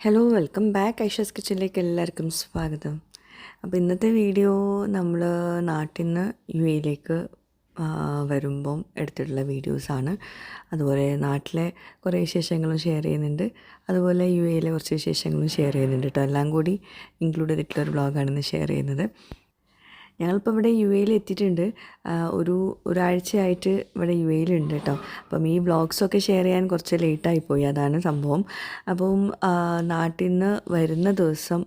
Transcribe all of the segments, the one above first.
Hello welcome back Aisha's കിച്ചണിലേക്ക് എല്ലാവർക്കും സ്വാഗതം. അപ്പോൾ ഇന്നത്തെ വീഡിയോ നമ്മൾ നാട്ടിൽ നിന്ന് യു എയിലേക്ക് വരുമ്പം എടുത്തിട്ടുള്ള വീഡിയോസാണ്. അതുപോലെ നാട്ടിലെ കുറേ വിശേഷങ്ങളും ഷെയർ ചെയ്യുന്നുണ്ട്. അതുപോലെ യു എയിലെ കുറച്ച് വിശേഷങ്ങളും ഷെയർ ചെയ്യുന്നുണ്ട് കേട്ടോ എല്ലാം കൂടി ഇൻക്ലൂഡ് ചെയ്തിട്ടുള്ള ഒരു വ്ളോഗാണ് ഇന്ന് ഷെയർ ചെയ്യുന്നത്. ഞങ്ങളിപ്പോൾ ഇവിടെ യു എയിൽ എത്തിയിട്ടുണ്ട്. ഒരു ഒരാഴ്ചയായിട്ട് ഇവിടെ യു എയിലുണ്ട് കേട്ടോ. അപ്പം ഈ വ്ളോഗ്സൊക്കെ ഷെയർ ചെയ്യാൻ കുറച്ച് ലേറ്റായി പോയി. അതാണ് സംഭവം. അപ്പം നാട്ടിൽ നിന്ന് വരുന്ന ദിവസം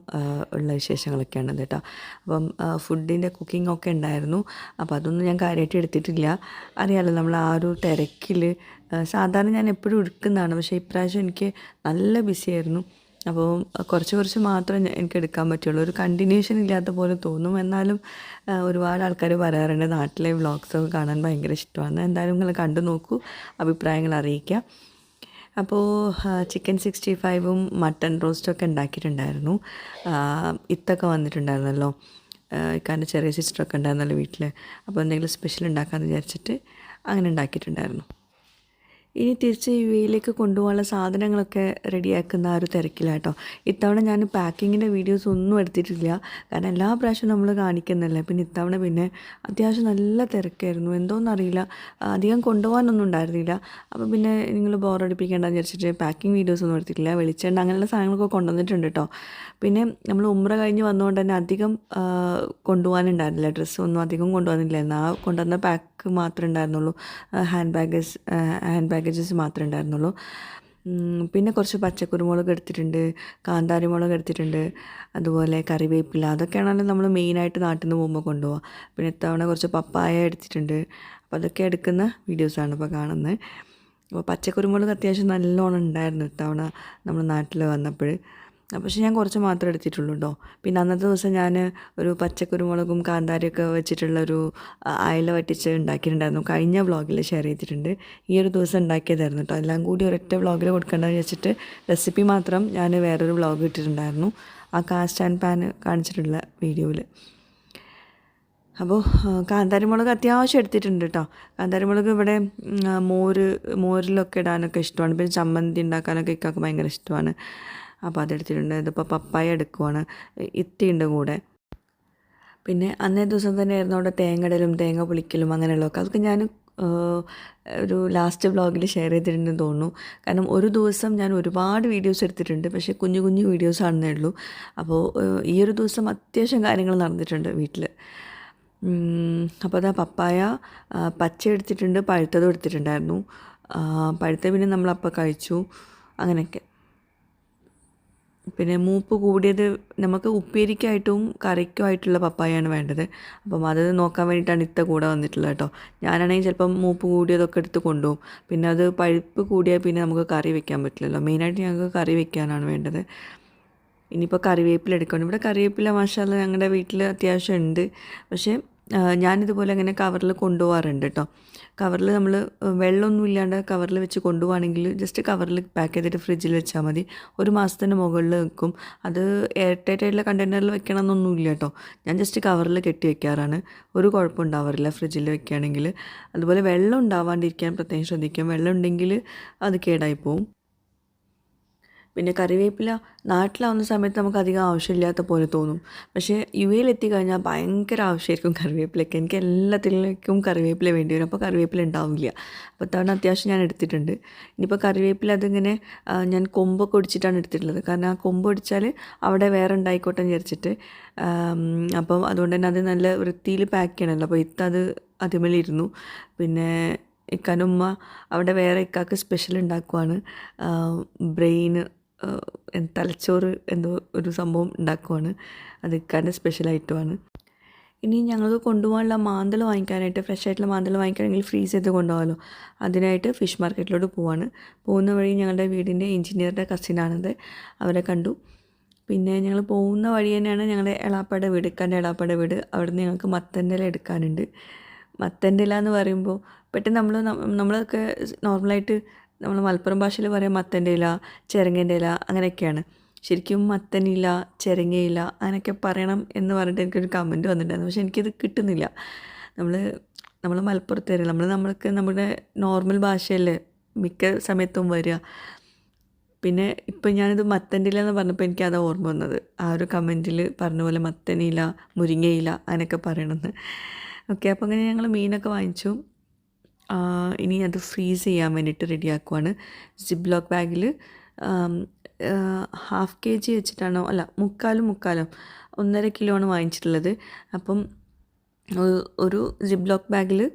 ഉള്ള വിശേഷങ്ങളൊക്കെയാണ് കേട്ടോ. അപ്പം ഫുഡിന്റെ കുക്കിംഗ് ഒക്കെ ഉണ്ടായിരുന്നു. അപ്പോൾ അതൊന്നും ഞാൻ കാര്യമായിട്ട് എടുത്തിട്ടില്ല. അറിയാലോ നമ്മൾ ആ ഒരു തിരക്കിൽ സാധാരണ ഞാൻ എപ്പോഴും എടുക്കുന്നതാണ്. പക്ഷേ ഇപ്രാവശ്യം എനിക്ക് നല്ല ബിസിയായിരുന്നു അപ്പോൾ കുറച്ച് കുറച്ച് മാത്രം എനിക്ക് എടുക്കാൻ പറ്റുള്ളൂ. ഒരു കണ്ടിന്യൂഷൻ ഇല്ലാത്ത പോലെ തോന്നും. എന്നാലും ഒരുപാട് ആൾക്കാർ പറയാറുണ്ട് നാട്ടിലെ വ്ളോഗ്സൊക്കെ കാണാൻ ഭയങ്കര ഇഷ്ടമാണ്. എന്തായാലും നിങ്ങൾ കണ്ടു നോക്കൂ അഭിപ്രായങ്ങൾ അറിയിക്കുക അപ്പോൾ ചിക്കൻ സിക്സ്റ്റി ഫൈവും മട്ടൺ റോസ്റ്റൊക്കെ ഉണ്ടാക്കിയിട്ടുണ്ടായിരുന്നു. ആ, ഇത്തൊക്കെ വന്നിട്ടുണ്ടായിരുന്നല്ലോ. ഇക്കാന്റെ ചെറിയ സിസ്റ്ററൊക്കെ ഉണ്ടായിരുന്നല്ലോ വീട്ടിൽ അപ്പോൾ എന്തെങ്കിലും സ്പെഷ്യൽ ഉണ്ടാക്കാമെന്ന് വിചാരിച്ചിട്ട് അങ്ങനെ ഉണ്ടാക്കിയിട്ടുണ്ടായിരുന്നു. ഇനി തിരിച്ച് യു എയിലേക്ക് കൊണ്ടുപോകാനുള്ള സാധനങ്ങളൊക്കെ റെഡിയാക്കുന്ന ആ ഒരു തിരക്കിലാട്ടോ. ഇത്തവണ ഞാൻ പാക്കിങ്ങിന്റെ വീഡിയോസ് ഒന്നും എടുത്തിട്ടില്ല. കാരണം എല്ലാ പ്രാവശ്യവും നമ്മൾ കാണിക്കുന്നല്ലേ. പിന്നെ ഇത്തവണ പിന്നെ അത്യാവശ്യം നല്ല തിരക്കായിരുന്നു. എന്തോന്നറിയില്ല. അധികം കൊണ്ടുപോകാനൊന്നും ഉണ്ടായിരുന്നില്ല. അപ്പോൾ പിന്നെ നിങ്ങൾ ബോറടിപ്പിക്കേണ്ടെന്ന് വിചാരിച്ചിട്ട് പാക്കിംഗ് വീഡിയോസ് ഒന്നും എടുത്തിട്ടില്ല. വെളിച്ചെണ്ണ അങ്ങനെയുള്ള സാധനങ്ങളൊക്കെ കൊണ്ടുവന്നിട്ടുണ്ട് കേട്ടോ പിന്നെ നമ്മൾ ഉമ്ര കഴിഞ്ഞ് വന്നുകൊണ്ട് തന്നെ അധികം കൊണ്ടുപോകാനുണ്ടായിരുന്നില്ല. ഡ്രസ്സ് ഒന്നും അധികം കൊണ്ടുവന്നില്ലായിരുന്നു. ആ കൊണ്ടുവന്ന പാക്ക് മാത്രമേ ഉണ്ടായിരുന്നുള്ളൂ. ഹാൻഡ് ബാഗേജ് ഹാൻഡ് ബാഗേജസ് മാത്രമേ ഉണ്ടായിരുന്നുള്ളൂ. പിന്നെ കുറച്ച് പച്ചക്കുരുമുളക് എടുത്തിട്ടുണ്ട് കാന്താരി മുളക് എടുത്തിട്ടുണ്ട് അതുപോലെ കറിവേപ്പില. അതൊക്കെയാണല്ലോ നമ്മൾ മെയിനായിട്ട് നാട്ടിൽ നിന്ന് പോകുമ്പോൾ കൊണ്ടുപോകുക പിന്നെ ഇത്തവണ കുറച്ച് പപ്പായ എടുത്തിട്ടുണ്ട്. അപ്പോൾ അതൊക്കെ എടുക്കുന്ന വീഡിയോസാണ് ഇപ്പോൾ കാണുന്നത്. അപ്പോൾ പച്ചക്കുരുമുളക് അത്യാവശ്യം നല്ലോണം ഉണ്ടായിരുന്നു ഇത്തവണ നമ്മൾ നാട്ടിൽ വന്നപ്പോൾ പക്ഷേ ഞാൻ കുറച്ച് മാത്രമേ എടുത്തിട്ടുള്ളൂ കേട്ടോ പിന്നെ അന്നത്തെ ദിവസം ഞാൻ ഒരു പച്ചക്കുരുമുളകും കാന്താരിയൊക്കെ വെച്ചിട്ടുള്ള ഒരു അയല വറ്റിച്ച് ഉണ്ടാക്കിയിട്ടുണ്ടായിരുന്നു. കഴിഞ്ഞ വ്ളോഗിൽ ഷെയർ ചെയ്തിട്ടുണ്ട്. ഈ ഒരു ദിവസം ഉണ്ടാക്കിയതായിരുന്നു കേട്ടോ എല്ലാം കൂടി ഒരൊറ്റ വ്ളോഗിൽ കൊടുക്കേണ്ടതെന്ന് വെച്ചിട്ട് റെസിപ്പി മാത്രം ഞാൻ വേറൊരു വ്ളോഗ് ഇട്ടിട്ടുണ്ടായിരുന്നു. ആ കാസ്റ്റ് ആൻഡ് പാൻ കാണിച്ചിട്ടുള്ള വീഡിയോയിൽ. അപ്പോൾ കാന്താരിമുളക് അത്യാവശ്യം എടുത്തിട്ടുണ്ട് കേട്ടോ കാന്താരിമുളക് ഇവിടെ മോര് മോരിലൊക്കെ ഇടാനൊക്കെ ഇഷ്ടമാണ്. പിന്നെ ചമ്മന്തി ഉണ്ടാക്കാനൊക്കെ ഇക്കൊക്കെ ഭയങ്കര ഇഷ്ടമാണ്. അപ്പോൾ അതെടുത്തിട്ടുണ്ട്. ഇതിപ്പോൾ പപ്പായ എടുക്കുവാണ്. ഇത്തിയുണ്ട് കൂടെ. പിന്നെ അന്നേ ദിവസം തന്നെ ആയിരുന്നു അവിടെ തേങ്ങടലും തേങ്ങ പൊളിക്കലും അങ്ങനെയുള്ളതൊക്കെ. അതൊക്കെ ഞാൻ ഒരു ലാസ്റ്റ് വ്ളോഗിൽ ഷെയർ ചെയ്തിട്ടുണ്ടെന്ന് തോന്നുന്നു. കാരണം ഒരു ദിവസം ഞാൻ ഒരുപാട് വീഡിയോസ് എടുത്തിട്ടുണ്ട്. പക്ഷേ കുഞ്ഞു കുഞ്ഞു വീഡിയോസ് ആണെന്നേ ഉള്ളൂ. അപ്പോൾ ഈ ഒരു ദിവസം അത്യാവശ്യം കാര്യങ്ങൾ നടന്നിട്ടുണ്ട് വീട്ടിൽ. അപ്പോൾ അതാ പപ്പായ പച്ച എടുത്തിട്ടുണ്ട് പഴുത്തതും എടുത്തിട്ടുണ്ടായിരുന്നു. പഴുത്ത പിന്നെ നമ്മളപ്പോൾ കഴിച്ചു. അങ്ങനെയൊക്കെ. പിന്നെ മൂപ്പ് കൂടിയത് നമുക്ക് ഉപ്പേരിക്കായിട്ടും കറിക്കുമായിട്ടുള്ള പപ്പായാണ് വേണ്ടത്. അപ്പം അത് നോക്കാൻ വേണ്ടിയിട്ടാണ് ഇത്ത കൂടെ വന്നിട്ടുള്ളത് കേട്ടോ. ഞാനാണെങ്കിൽ ചിലപ്പം മൂപ്പ് കൂടിയതൊക്കെ എടുത്ത് കൊണ്ടുപോകും. പിന്നെ അത് പഴുപ്പ് കൂടിയാൽ പിന്നെ നമുക്ക് കറി വെക്കാൻ പറ്റില്ലല്ലോ. മെയിനായിട്ട് ഞങ്ങൾക്ക് കറി വെക്കാനാണ് വേണ്ടത്. ഇനിയിപ്പോൾ കറിവേപ്പില എടുക്കണം. ഇവിടെ കറിവേപ്പില മാഷാല്ല ഞങ്ങളുടെ വീട്ടിൽ അത്യാവശ്യം ഉണ്ട്. പക്ഷേ ഞാനിതുപോലെ അങ്ങനെ കവറിൽ കൊണ്ടുപോകാറുണ്ട് കേട്ടോ കവറിൽ നമ്മൾ വെള്ളമൊന്നും ഇല്ലാണ്ട് കവറിൽ വെച്ച് കൊണ്ടുപോകുകയാണെങ്കിൽ ജസ്റ്റ് കവറിൽ പാക്ക് ചെയ്തിട്ട് ഫ്രിഡ്ജിൽ വെച്ചാൽ മതി. ഒരു മാസത്തിന് മുകളിൽ വെക്കും അത് എയർ ടൈറ്റ് ആയിട്ടുള്ള കണ്ടെയ്നറിൽ വെക്കണം എന്നൊന്നുമില്ല കേട്ടോ ഞാൻ ജസ്റ്റ് കവറിൽ കെട്ടി വെക്കാറാണ്. ഒരു കുഴപ്പം ഉണ്ടാവാറില്ല ഫ്രിഡ്ജിൽ വെക്കുകയാണെങ്കിൽ അതുപോലെ വെള്ളം ഉണ്ടാവാണ്ടിരിക്കാൻ പ്രത്യേകം ശ്രദ്ധിക്കും. വെള്ളം ഉണ്ടെങ്കിൽ അത് കേടായി പോവും. പിന്നെ കറിവേപ്പില നാട്ടിലാവുന്ന സമയത്ത് നമുക്ക് അധികം ആവശ്യമില്ലാത്ത പോലെ തോന്നും. പക്ഷേ യു എയിൽ എത്തിക്കഴിഞ്ഞാൽ ഭയങ്കര ആവശ്യമായിരിക്കും കറിവേപ്പിലൊക്കെ എനിക്ക് എല്ലാത്തിലേക്കും കറിവേപ്പില വേണ്ടി വരും. അപ്പോൾ കറിവേപ്പില ഉണ്ടാവില്ല. അപ്പോൾ തവണ അത്യാവശ്യം ഞാൻ എടുത്തിട്ടുണ്ട്. ഇനിയിപ്പോൾ കറിവേപ്പില അതിങ്ങനെ ഞാൻ കൊമ്പൊക്കെ ഒടിച്ചിട്ടാണ് എടുത്തിട്ടുള്ളത്. കാരണം ആ കൊമ്പ് ഒടിച്ചാൽ അവിടെ വേറെ ഉണ്ടായിക്കോട്ടെ എന്ന് വിചാരിച്ചിട്ട് അപ്പം അതുകൊണ്ട് തന്നെ അത് നല്ല വൃത്തിയിൽ പാക്ക് ചെയ്യണമല്ലോ. അപ്പോൾ ഇത്ത അത് അതിമലിരുന്നു പിന്നെ ഇക്കാനുമ്മ അവിടെ വേറെ ഇക്കാക്ക് സ്പെഷ്യൽ ഉണ്ടാക്കുവാണ്. ബ്രെയിന് തലച്ചോറ് എന്തോ ഒരു സംഭവം ഉണ്ടാക്കുവാണ്. അത് ഇക്കാന്റെ സ്പെഷ്യൽ ഐറ്റമാണ് ഇനി ഞങ്ങൾക്ക് കൊണ്ടുപോകാനുള്ള മാന്തൽ വാങ്ങിക്കാനായിട്ട് ഫ്രഷ് ആയിട്ടുള്ള മാന്തൽ വാങ്ങിക്കണമെങ്കിൽ ഫ്രീസ് ചെയ്ത് കൊണ്ടുപോകാമല്ലോ അതിനായിട്ട് ഫിഷ് മാർക്കറ്റിലോട്ട് പോവാണ്. പോകുന്ന വഴി ഞങ്ങളുടെ വീടിന്റെ എഞ്ചിനീയറുടെ കസിനാണത്. അവരെ കണ്ടു. പിന്നെ ഞങ്ങൾ പോകുന്ന വഴി തന്നെയാണ് ഞങ്ങളുടെ എളാപ്പയുടെ വീട് ഇക്കാന്റെ എളാപ്പയുടെ വീട്. അവിടുന്ന് ഞങ്ങൾക്ക് മത്തന്റെ ഇല എടുക്കാനുണ്ട്. മത്തന്റെ ഇല എന്ന് പറയുമ്പോൾ പെട്ടെന്ന് നമ്മൾ നമ്മളൊക്കെ നോർമലായിട്ട് നമ്മൾ മലപ്പുറം ഭാഷയിൽ പറയാം മത്തന്റെ ഇല ചിരങ്ങന്റെ ഇല അങ്ങനെയൊക്കെയാണ്. ശരിക്കും മത്തനില ചിരങ്ങയില അങ്ങനെയൊക്കെ പറയണം എന്ന് പറഞ്ഞിട്ട് എനിക്കൊരു കമന്റ് വന്നിട്ടുണ്ടായിരുന്നു. പക്ഷെ എനിക്കത് കിട്ടുന്നില്ല. നമ്മൾ നമ്മൾ മലപ്പുറത്തേര് നമ്മൾ നമ്മൾക്ക് നമ്മുടെ നോർമൽ ഭാഷയല്ലേ മിക്ക സമയത്തും വരിക. പിന്നെ ഇപ്പം ഞാനിത് ഇല എന്ന് പറഞ്ഞപ്പോൾ എനിക്ക് ഓർമ്മ വന്നത്. ആ ഒരു കമന്റിൽ പറഞ്ഞ പോലെ മത്തനില മുരിങ്ങയില അങ്ങനെയൊക്കെ പറയണമെന്ന് ഓക്കെ അപ്പോൾ അങ്ങനെ ഞങ്ങൾ മീനൊക്കെ വാങ്ങിച്ചു. ഇനി അത് ഫ്രീസ് ചെയ്യാൻ വേണ്ടിയിട്ട് റെഡിയാക്കുവാണ്. സിബ് ലോക്ക് ബാഗിൽ ഹാഫ് കെ ജി വെച്ചിട്ടാണോ അല്ല മുക്കാലും മുക്കാലും ഒന്നര കിലോ ആണ് വാങ്ങിച്ചിട്ടുള്ളത്. അപ്പം ഒരു സിബ് ലോക്ക് ബാഗിൽ